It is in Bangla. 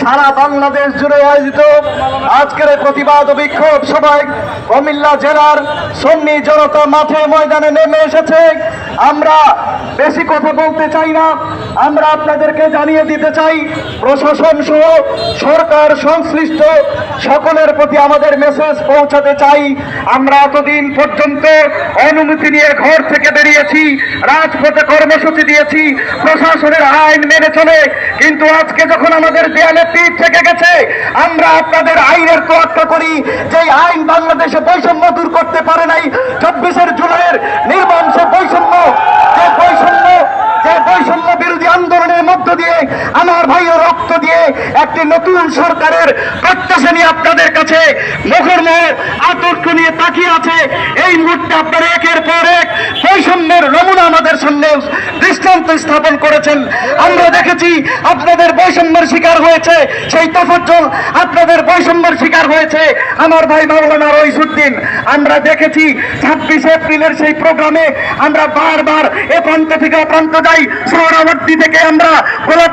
সারা বাংলাদেশ জুড়ে আয়োজিত আজকের প্রতিবাদ বিক্ষোভ সবাই কুমিল্লা জেলার সন্নি জনতা মাঠে ময়দানে নেমে এসেছে। আমরা বেশি কথা বলতে চাই না। আমরা আপনাদেরকে জানিয়ে দিতে চাই, প্রশাসন সহ সরকার সংশ্লিষ্ট সকলের প্রতি আমাদের মেসেজ পৌঁছাতে চাই। আমরা এতদিন পর্যন্ত অনুমতি নিয়ে ঘর থেকে বেরিয়েছি, রাজপথে কর্মসূচি দিয়েছি, প্রশাসনের আইন মেনে চলে। কিন্তু আজকে যখন আমাদের দেয়ালে পিঠ থেকে গেছে, আমরা আপনাদের আইনের তোয়াক্কা করি। যে আইন বাংলাদেশে বৈষম্য দূর করতে পারে নাই চব্বিশের জুলাইয়ের নির্বংশ বৈষম্য যে বৈষম্য যে বৈষম্য বিরোধী আন্দোলনের মধ্য দিয়ে আমার ভাই ও রক্ত দিয়ে একটি নতুন সরকারের প্রত্যাশা নিয়ে আপনাদের কাছে মুখর্ম আতর্ক নিয়ে তাকিয়ে আছে। এই মুহূর্তে আপনারা একের পর এক বৈষম্যের নমুনা আমাদের সামনে দৃষ্টান্ত স্থাপন করেছেন। আমরা দেখেছি আপনাদের বৈষম্যের শিকার হয়েছে। সেই তফজ্জল আপনাদের বৈষম্যের শিকার হয়েছে। আমার ভাই মাওলানা রইসুদ্দিন, আমরা দেখেছি ছাব্বিশে এপ্রিলের সেই প্রোগ্রামে আমরা বারবার এ প্রান্ত থেকে অপ্রান্ত প্রান্ত যাই। সোহরাবর্তী থেকে আমরা গোলাপ